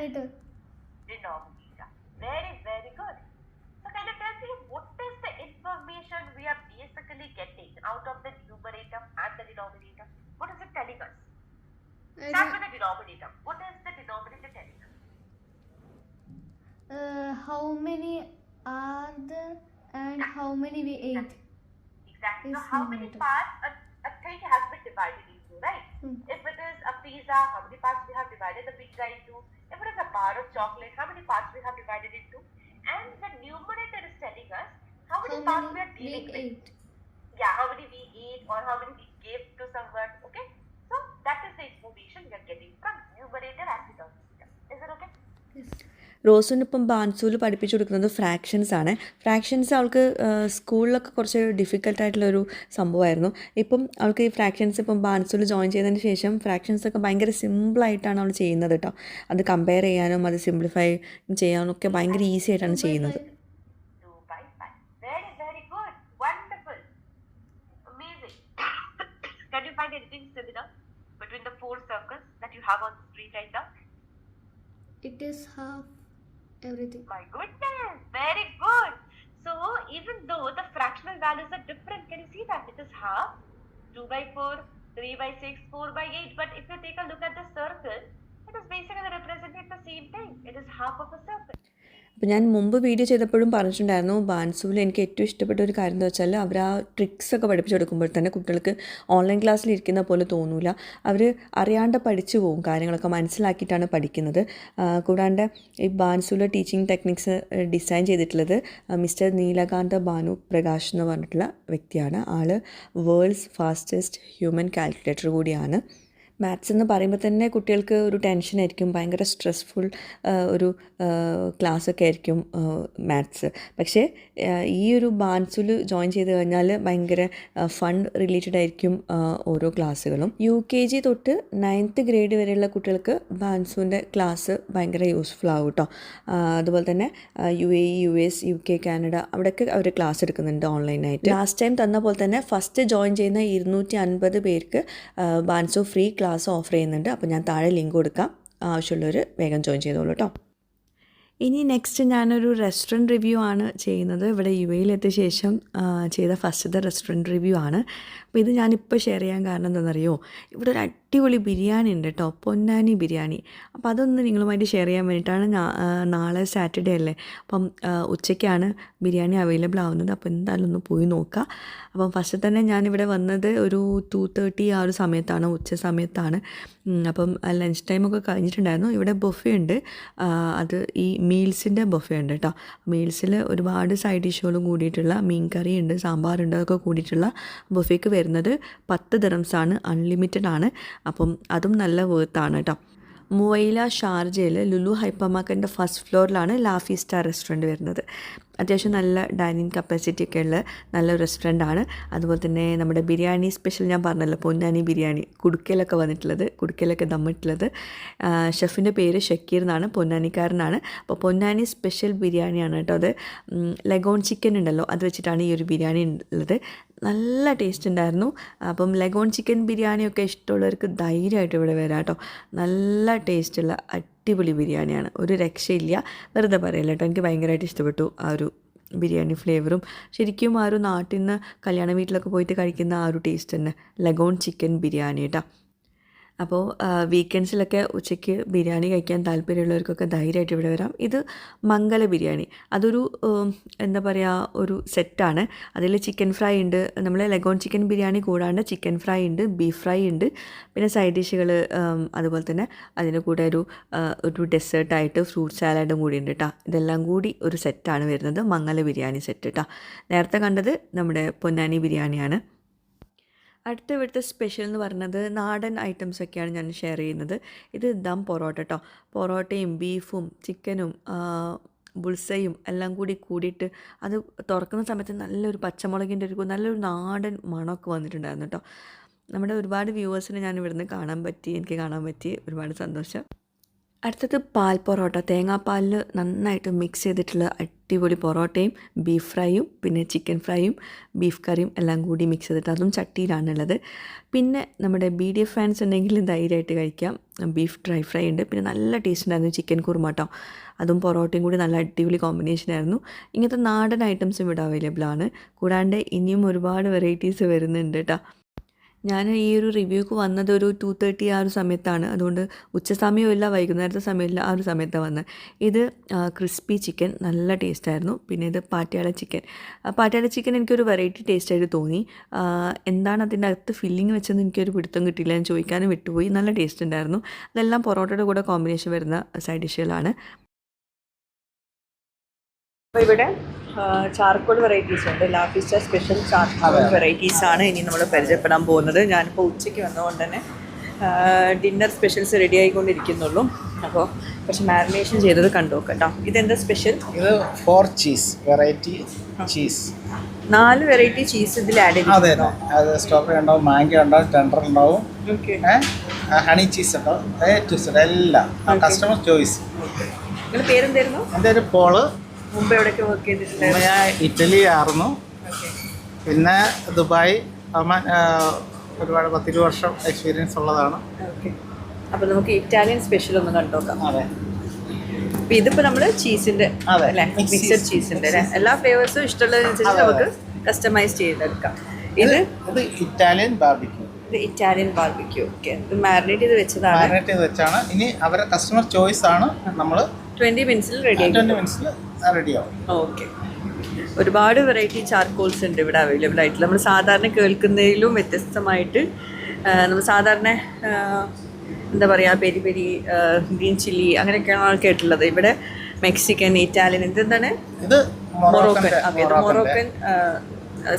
Result how many parts we have divided into? And the numerator is telling us how many How parts we are we dealing with. ate? yeah, how many we eat or how many we give to someone. Okay, so that is the information we are getting from numerator and denominator. Is it okay? Yes. റോസിനിപ്പം ബാൻസൂൽ പഠിപ്പിച്ചു കൊടുക്കുന്നത് fractions ആണ് fractions അവൾക്ക് സ്കൂളിലൊക്കെ കുറച്ച് ഡിഫിക്കൽട്ടായിട്ടുള്ളൊരു സംഭവമായിരുന്നു ഇപ്പം അവൾക്ക് ഈ ഫ്രാക്ഷൻസ് ഇപ്പം ബാൻസൂൽ ജോയിൻ ചെയ്തതിന് ശേഷം ഫ്രാക്ഷൻസ് ഒക്കെ ഭയങ്കര സിമ്പിളായിട്ടാണ് അവൾ ചെയ്യുന്നത് കേട്ടോ അത് കമ്പയർ ചെയ്യാനും അത് സിംപ്ലിഫൈ ചെയ്യാനും ഒക്കെ ഭയങ്കര ഈസി ആയിട്ടാണ് ചെയ്യുന്നത് five. Two by five. Very, very good. Wonderful. Amazing. Can you find anything similar between the four circles that you have on the screen right now? It is half everything. My goodness, very good. So even though the fractional values are different, can you see that it is half, two by four, three by six, four by eight. But if you take a look at the circle, it is basically representing the same thing. It is half of a circle. അപ്പോൾ ഞാൻ മുമ്പ് video ചെയ്തപ്പോഴും പറഞ്ഞിട്ടുണ്ടായിരുന്നു ബാൻസൂവിൽ എനിക്ക് ഏറ്റവും ഇഷ്ടപ്പെട്ട ഒരു കാര്യം എന്ന് വെച്ചാൽ അവർ ആ ട്രിക്സ് ഒക്കെ പഠിപ്പിച്ചു കൊടുക്കുമ്പോൾ തന്നെ കുട്ടികൾക്ക് ഓൺലൈൻ ക്ലാസ്സിൽ ഇരിക്കുന്ന പോലെ തോന്നൂല. അവർ അറിയാണ്ട് പഠിച്ചു പോകും കാര്യങ്ങളൊക്കെ മനസ്സിലാക്കിയിട്ടാണ് പഠിക്കുന്നത്. കൂടാണ്ട് ഈ ബാൻസുവിലെ ടീച്ചിങ് ടെക്നിക്സ് ഡിസൈൻ ചെയ്തിട്ടുള്ളത് മിസ്റ്റർ നീലകാന്ത ബാനു പ്രകാശ് എന്ന് പറഞ്ഞിട്ടുള്ള വ്യക്തിയാണ്. ആൾ വേൾഡ്സ് ഫാസ്റ്റസ്റ്റ് ഹ്യൂമൻ കാൽക്കുലേറ്റർ കൂടിയാണ്. മാത്സ് എന്ന് പറയുമ്പോൾ തന്നെ കുട്ടികൾക്ക് ഒരു ടെൻഷനായിരിക്കും ഭയങ്കര സ്ട്രെസ്ഫുൾ ഒരു ക്ലാസ് ഒക്കെ ആയിരിക്കും മാത്സ് പക്ഷേ ഈ ഒരു ബാൻസിൽ ജോയിൻ ചെയ്ത് കഴിഞ്ഞാൽ ഭയങ്കര ഫൺ റിലേറ്റഡ് ആയിരിക്കും ഓരോ ക്ലാസ്സുകളും യു കെ ജി തൊട്ട് നയൻത്ത് ഗ്രേഡ് വരെയുള്ള കുട്ടികൾക്ക് ബാൻസുവിന്റെ ക്ലാസ് ഭയങ്കര യൂസ്ഫുൾ ആവും കേട്ടോ അതുപോലെ തന്നെ U A U S U K Canada അവിടെയൊക്കെ അവർ ക്ലാസ് എടുക്കുന്നുണ്ട് ഓൺലൈനായിട്ട് ലാസ്റ്റ് ടൈം തന്ന പോലെ തന്നെ ഫസ്റ്റ് ജോയിൻ ചെയ്യുന്ന ഇരുന്നൂറ്റി അൻപത് പേർക്ക് ബാൻസോ ഫ്രീ ക്ലാസ് ഓഫർ ചെയ്യുന്നുണ്ട്. അപ്പോൾ ഞാൻ താഴെ ലിങ്ക് കൊടുക്കാം. ആവശ്യമുള്ളവർ വേഗം ജോയിൻ ചെയ്തോളൂ കേട്ടോ ഇനി നെക്സ്റ്റ് ഞാനൊരു റെസ്റ്റോറന്റ് റിവ്യൂ ആണ് ചെയ്യുന്നത്. ഇവിടെ യു എയിലെത്തിയ ശേഷം ചെയ്ത ഫസ്റ്റത്തെ റെസ്റ്റോറന്റ് റിവ്യൂ ആണ്. അപ്പോൾ ഇത് ഞാനിപ്പോൾ ഷെയർ ചെയ്യാൻ കാരണം എന്താണെന്നറിയോ? ഇവിടെ ഒരു അടിപൊളി ബിരിയാണി ഉണ്ട് കേട്ടോ പൊന്നാനി ബിരിയാണി. അപ്പോൾ അതൊന്ന് നിങ്ങളുമായിട്ട് ഷെയർ ചെയ്യാൻ വേണ്ടിയിട്ടാണ് നാളെ സാറ്റർഡേ അല്ലേ? അപ്പം ഉച്ചയ്ക്കാണ് ബിരിയാണി അവൈലബിൾ ആവുന്നത്. അപ്പോൾ എന്തായാലും ഒന്ന് പോയി നോക്കാം. അപ്പം ഫസ്റ്റ് തന്നെ ഞാനിവിടെ വന്നത് ഒരു ടു തേർട്ടി ആ ഒരു സമയത്താണ് ഉച്ച സമയത്താണ്. അപ്പം ലഞ്ച് ടൈമൊക്കെ കഴിഞ്ഞിട്ടുണ്ടായിരുന്നു. ഇവിടെ ബൊഫേ ഉണ്ട്. അത് ഈ മീൽസിന്റെ ബൊഫേ ഉണ്ട് കേട്ടോ മീൽസിൽ ഒരുപാട് സൈഡ് ഡിഷുകളും കൂടിയിട്ടുള്ള മീൻ കറി ഉണ്ട് സാമ്പാറുണ്ട് അതൊക്കെ കൂടിയിട്ടുള്ള ബൊഫേക്ക് വരുന്നത് പത്ത് ദിറംസാണ് അൺലിമിറ്റഡ് ആണ്. അപ്പം അതും നല്ല വേർത്താണ് കേട്ടോ മുവൈല ഷാർജയിൽ ലുലു ഹൈപ്പർമാർക്കറ്റിന്റെ ഫസ്റ്റ് ഫ്ലോറിലാണ് ലാഫി സ്റ്റാർ റെസ്റ്റോറന്റ് വരുന്നത്. അത്യാവശ്യം നല്ല ഡൈനിങ് കപ്പാസിറ്റി ഒക്കെ ഉള്ള നല്ല റെസ്റ്റോറന്റ് ആണ്. അതുപോലെ തന്നെ നമ്മുടെ ബിരിയാണി സ്പെഷ്യൽ ഞാൻ പറഞ്ഞല്ലോ പൊന്നാനി ബിരിയാണി കുടുക്കയിലൊക്കെ വന്നിട്ടുള്ളത് കുടുക്കയിലൊക്കെ ദമ്മിട്ടുള്ളത്. ഷെഫിന്റെ പേര് ഷക്കീർ എന്നാണ് പൊന്നാനിക്കാരനാണ്. അപ്പോൾ പൊന്നാനി സ്പെഷ്യൽ ബിരിയാണിയാണ് കേട്ടോ അത്. ലെഗോൺ ചിക്കൻ ഉണ്ടല്ലോ അത് വെച്ചിട്ടാണ് ഈ ഒരു ബിരിയാണി ഉള്ളത്. നല്ല ടേസ്റ്റ് ഉണ്ടായിരുന്നു. അപ്പം ലെഗോൺ ചിക്കൻ ബിരിയാണിയൊക്കെ ഇഷ്ടമുള്ളവർക്ക് ധൈര്യമായിട്ട് ഇവിടെ വരാം കേട്ടോ. നല്ല ടേസ്റ്റുള്ള അടിപൊളി ബിരിയാണിയാണ്. ഒരു രക്ഷയില്ല. വെറുതെ പറയില്ല കേട്ടോ എനിക്ക് ഭയങ്കരമായിട്ട് ഇഷ്ടപ്പെട്ടു ആ ഒരു ബിരിയാണി ഫ്ലേവറും. ശരിക്കും ആ ഒരു നാട്ടിൽ നിന്ന് കല്യാണ വീട്ടിലൊക്കെ പോയിട്ട് കഴിക്കുന്ന ആ ഒരു ടേസ്റ്റ് തന്നെ. ലഗോൺ ചിക്കൻ ബിരിയാണി കേട്ടോ അപ്പോൾ വീക്കെൻഡ്സിലൊക്കെ ഉച്ചയ്ക്ക് ബിരിയാണി കഴിക്കാൻ താല്പര്യമുള്ളവർക്കൊക്കെ ധൈര്യമായിട്ട് ഇവിടെ വരാം. ഇത് മംഗല ബിരിയാണി. അതൊരു എന്താ പറയുക ഒരു സെറ്റാണ്. അതിൽ ചിക്കൻ ഫ്രൈ ഉണ്ട്. നമ്മൾ ലെഗോൺ ചിക്കൻ ബിരിയാണി കൂടാണ്ട് ചിക്കൻ ഫ്രൈ ഉണ്ട് ബീഫ് ഫ്രൈ ഉണ്ട്. പിന്നെ സൈഡ് ഡിഷുകൾ അതുപോലെ തന്നെ അതിന്റെ കൂടെ ഒരു ഒരു ഡെസേർട്ടായിട്ട് ഫ്രൂട്ട് സാലഡും കൂടി ഉണ്ട് കേട്ടോ ഇതെല്ലാം കൂടി ഒരു സെറ്റാണ് വരുന്നത്. മംഗല ബിരിയാണി സെറ്റ് കേട്ടോ നേരത്തെ കണ്ടത് നമ്മുടെ പൊന്നാനി ബിരിയാണിയാണ്. അടുത്ത ഇവിടുത്തെ സ്പെഷ്യൽ എന്ന് പറയുന്നത് നാടൻ ഐറ്റംസ് ഒക്കെയാണ് ഞാൻ ഷെയർ ചെയ്യുന്നത്. ഇത് ദം പൊറോട്ട കേട്ടോ പൊറോട്ടയും ബീഫും ചിക്കനും ബുൾസയും എല്ലാം കൂടി കൂടിയിട്ട് അത് തുറക്കുന്ന സമയത്ത് നല്ലൊരു പച്ചമുളകിന്റെ ഒരു നല്ലൊരു നാടൻ മണമൊക്കെ വന്നിട്ടുണ്ടായിരുന്നു കേട്ടോ നമ്മുടെ ഒരുപാട് വ്യൂവേഴ്സിനെ ഞാൻ ഇവിടുന്ന് കാണാൻ പറ്റി എനിക്ക് കാണാൻ പറ്റി. ഒരുപാട് സന്തോഷം. അടുത്തത് പാൽ പൊറോട്ട. തേങ്ങാപ്പാലിൽ നന്നായിട്ട് മിക്സ് ചെയ്തിട്ടുള്ള അടിപൊളി പൊറോട്ടയും ബീഫ് ഫ്രൈയും പിന്നെ ചിക്കൻ ഫ്രൈയും ബീഫ് കറിയും എല്ലാം കൂടി മിക്സ് ചെയ്തിട്ട് അതും ചട്ടിയിലാണുള്ളത്. പിന്നെ നമ്മുടെ ബി ഡി എഫ് ഫാൻസ് ഉണ്ടെങ്കിൽ ധൈര്യമായിട്ട് കഴിക്കാം. ബീഫ് ഡ്രൈ ഫ്രൈ ഉണ്ട്. പിന്നെ നല്ല ടേസ്റ്റ് ഉണ്ടായിരുന്നു ചിക്കൻ കുറുമ കേട്ടോ അതും പൊറോട്ടയും കൂടി നല്ല അടിപൊളി കോമ്പിനേഷൻ ആയിരുന്നു. ഇങ്ങനത്തെ നാടൻ ഐറ്റംസും ഇവിടെ അവൈലബിൾ ആണ്. കൂടാണ്ട് ഇനിയും ഒരുപാട് വെറൈറ്റീസ് വരുന്നുണ്ട് കേട്ടോ ഞാൻ ഈ ഒരു റിവ്യൂക്ക് വന്നത് ഒരു ടു തേർട്ടി ആ ഒരു സമയത്താണ്. അതുകൊണ്ട് ഉച്ച സമയമില്ല വൈകുന്നേരത്തെ സമയമില്ല ആ ഒരു സമയത്താണ് വന്നത്. ഇത് ക്രിസ്പി ചിക്കൻ നല്ല ടേസ്റ്റായിരുന്നു പിന്നെ ഇത് പാറ്റയാള ചിക്കൻ പാറ്റയാള ചിക്കൻ എനിക്കൊരു വെറൈറ്റി ടേസ്റ്റായിട്ട് തോന്നി. എന്താണ് അതിന്റെ അകത്ത് ഫില്ലിങ് വെച്ചെന്ന് എനിക്കൊരു പിടുത്തം കിട്ടിയില്ല. ഞാൻ ചോദിക്കാനും വിട്ടുപോയി. നല്ല ടേസ്റ്റ് ഉണ്ടായിരുന്നു. അതെല്ലാം പൊറോട്ടയുടെ കൂടെ കോമ്പിനേഷൻ വരുന്ന സൈഡ് ഡിഷുകളാണ് അപ്പോൾ ഇവിടെ ചാർക്കോൾ വെറൈറ്റീസ് ഉണ്ട്. ലാഫിസ്റ്റ സ്പെഷ്യൽ ചാർക്കോൾ വെറൈറ്റീസ് ആണ് ഇനി നമ്മൾ പരിചയപ്പെടാൻ പോകുന്നത്. ഞാനിപ്പോൾ ഉച്ചയ്ക്ക് വന്നതുകൊണ്ട് തന്നെ ഡിന്നർ സ്പെഷ്യൽസ് റെഡി ആയിക്കൊണ്ടിരിക്കുന്നുള്ളൂ. അപ്പോൾ കുറച്ച് മാരിനേഷൻ ചെയ്തത് കണ്ടു കേട്ടോ. ഇതെന്താ സ്പെഷ്യൽ ഇത് ഫോർ ചീസ് വെറൈറ്റി ചീസ് നാല് വെറൈറ്റി ചീസ് ഇതിൽ ആഡ് ചെയ്തിട്ടുണ്ടോ? അതെ സ്ട്രോബെറി ഉണ്ടാവും മാംഗോ ഉണ്ടാവും ടെൻഡർ ഉണ്ടാവും. ഹണി ചീസ് ഉണ്ടാവും എല്ലാം. കസ്റ്റമർ ചോയ്സ് പേരെന്തായിരുന്നു? എന്റെ ഒരു പോൾ. മുമ്പ് എവിടെയൊക്കെ വർക്ക് ചെയ്തിട്ടുണ്ട് ഞാൻ ഇറ്റലി ആയിരുന്നു. പിന്നെ ദുബായ്. ഒമാൻ ആ, ഒരുപാട് പത്തിര വർഷം എക്സ്പീരിയൻസ് ഉള്ളതാണ്. അപ്പൊ അപ്പോൾ നമുക്ക് ഇറ്റാലിയൻ സ്പെഷ്യൽ ഒന്ന് കണ്ടോക്കാം അതെ. അപ്പൊ ഇതിപ്പോ നമ്മൾ ചീസിന്റെ അല്ലേ? മിക്സഡ്. ചീസിന്റെ അല്ലേ? എല്ലാ ഫ്ലേവേഴ്സും ഇഷ്ടമുള്ളതനുസരിച്ച് അതെ, നമുക്ക് കസ്റ്റമൈസ് ചെയ്തെടുക്കാം. ഇത് ഇത്? ഇറ്റാലിയൻ ബാർബിക്യൂ ഇത് ഇറ്റാലിയൻ ബാർബിക്യൂ ഓക്കെ ഇത് മാരിനേറ്റ് ചെയ്ത് വെച്ചതാണ്. മാരിനേറ്റ് ചെയ്ത് വെച്ചാണ്. ഇനി അവരുടെ കസ്റ്റമർ ചോയ്സ് ആണ് നമ്മൾ ട്വന്റി മിനിറ്റ്സിൽ റെഡി ട്വന്റി മിനിറ്റ്സിൽ റെഡി ആവും. ഓക്കെ ഒരുപാട് വെറൈറ്റി ചാർക്കോൾസ് ഉണ്ട് ഇവിടെ അവൈലബിൾ ആയിട്ട്. നമ്മൾ സാധാരണ കേൾക്കുന്നതിലും വ്യത്യസ്തമായിട്ട് നമ്മൾ സാധാരണ എന്താ പറയുക പെരി പെരി ഗ്രീൻ ചില്ലി അങ്ങനെയൊക്കെയാണ് കേട്ടിട്ടുള്ളത്. ഇവിടെ മെക്സിക്കൻ ഇറ്റാലിയൻ ഇതെന്താണ് ഇത് മൊറോക്കൻ. ഓക്കെ ഇത് മൊറോക്കൻ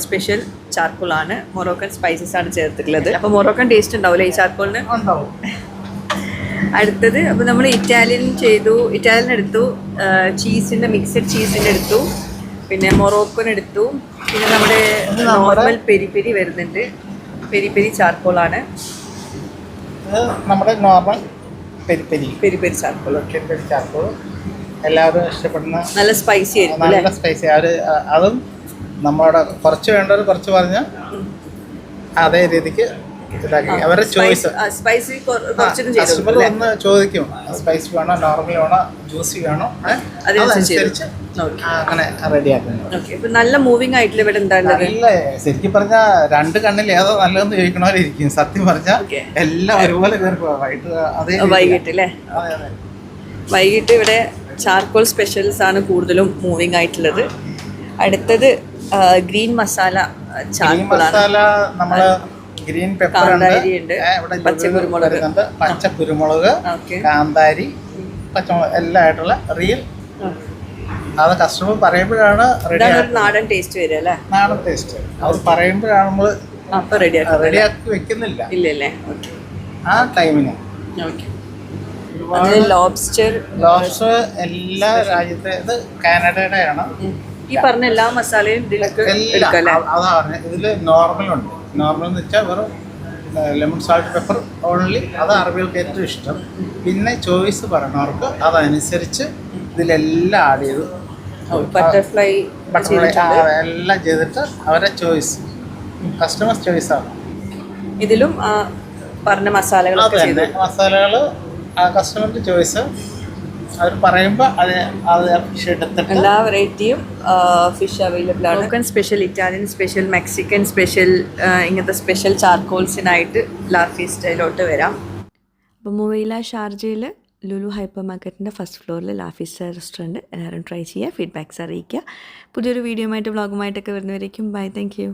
സ്പെഷ്യൽ ചാർക്കോൾ ആണ്. മൊറോക്കൻ സ്പൈസസ് ആണ് ചേർത്തിട്ടുള്ളത്. അപ്പോൾ മൊറോക്കൻ ടേസ്റ്റ് ഉണ്ടാവില്ലേ ഈ ചാർക്കോളിന് ഉണ്ടാവും. അടുത്തത് അപ്പോൾ നമ്മൾ ഇറ്റാലിയൻ ചെയ്തു ഇറ്റാലിയൻ എടുത്തു ചീസിന്റെ മിക്സഡ് ചീസിന്റെ എടുത്തു പിന്നെ മൊറോക്കോൻ എടുത്തു പിന്നെ നമ്മുടെ നോർമൽ പെരി പെരി വരുന്നുണ്ട്. പെരി പെരി ചാർക്കോളാണ് നമ്മുടെ normal peri peri peri. Peri charcoal peri peri charcoal എല്ലാവരും ഇഷ്ടപ്പെടുന്ന നല്ല സ്പൈസി ആയിരിക്കും നല്ല സ്പൈസി അവർ അതും നമ്മുടെ കുറച്ച് വേണ്ടവർ കുറച്ച് പറഞ്ഞാൽ അതേ രീതിക്ക് അവരുടെ ചോയ്സ് സ്പൈസി കുറച്ചിട്ടും ചെയ്തു. കസ്റ്റമർ വന്ന് ചോദിക്കും സ്പൈസി വേണോ നോർമൽ വേണോ ജ്യൂസി വേണോ? അതനുസരിച്ച് അങ്ങനെ നല്ല മൂവിങ് ആയിട്ടുള്ള ഇവിടെ നല്ല ശരിക്കും പറഞ്ഞാൽ രണ്ട് കണ്ണിൽ ഏതോ നല്ലതെന്ന് ചോദിക്കണവരിക്കും സത്യം പറഞ്ഞാൽ. എല്ലാം ഒരുപോലെ വൈകിട്ട് അല്ലേ വൈകിട്ട് ഇവിടെ ചാർക്കോൾ സ്പെഷ്യൽസ് ആണ് കൂടുതലും മൂവിങ് ആയിട്ടുള്ളത്. അടുത്തത് ഗ്രീൻ മസാല ചാർക്കോൾ മസാല നമ്മൾ ഗ്രീൻ പെപ്പർ ഉണ്ട്. പച്ചക്കുരുമുളക് ഉണ്ട്, പച്ച കുരുമുളക്. പച്ച കുരുമുളക് ഓക്കെ. കാന്താരി പച്ചമുളക് എല്ലാം ആയിട്ടുള്ള റിയൽ അത് കസ്റ്റമർ പറയുമ്പോഴാണ് റെഡി നാടൻ ടേസ്റ്റ് വരിക അല്ലേ? നാടൻ ടേസ്റ്റ് അത് പറയുമ്പോഴാണ് നമ്മൾ റെഡിയാക്കി വെക്കുന്നില്ല. ഇല്ലല്ലേ? ആ ടൈമിന് ലോബ്സ്റ്റർ ലോബ്സ്റ്റർ എല്ലാ രാജ്യത്തെ ഇത് കാനഡയുടെ ആണ്. ഈ പറഞ്ഞ എല്ലാ മസാലയും ഇതിൽ ഇതിൽ നോർമൽ ഉണ്ട്. നോർമൽ എന്ന് വെച്ചാൽ വെറും ലെമൺ സാൾട്ട് പെപ്പർ ഓൺലി അത് അറബികൾക്ക് ഏറ്റവും ഇഷ്ടം. പിന്നെ ചോയ്സ് പറയണവർക്ക് അതനുസരിച്ച് ഇതിലെല്ലാം ആഡ് ചെയ്തു ബട്ടർഫ്ലൈ ബട്ടർഫ്ലൈ എല്ലാം ചെയ്തിട്ട് അവരെ ചോയ്സ് കസ്റ്റമേഴ്സ് ചോയ്സ് ആണ്. ഇതിലും പറഞ്ഞ മസാലകൾ മസാലകൾ ആ കസ്റ്റമറിന്റെ ചോയ്സ് അവർ പറയുമ്പോൾ അത് അത് ഫിഷ് എടുത്തിട്ട് എല്ലാ വെറൈറ്റിയും ഫിഷ് അവൈലബിൾ ആണ്. Moroccan special Italian special Mexican special ഇങ്ങനത്തെ സ്പെഷ്യൽ ചാർക്കോൾസിനായിട്ട് ലാഫി സ്റ്റൈലോട്ട് വരാം. അപ്പോൾ മൊബൈല ഷാർജയിൽ ലുലു ഹൈപ്പർ മാർക്കറ്റിന്റെ ഫസ്റ്റ് ഫ്ലോറിൽ ലാഫി ലാഫിസ്റ്റ റെസ്റ്റോറന്റ് എല്ലാവരും ട്രൈ ചെയ്യുക ഫീഡ്ബാക്ക്സ് അറിയിക്കുക. പുതിയൊരു വീഡിയോ ആയിട്ട് വ്ളോഗുമായിട്ടൊക്കെ വരുന്നവരേക്കും ബൈ താങ്ക് യു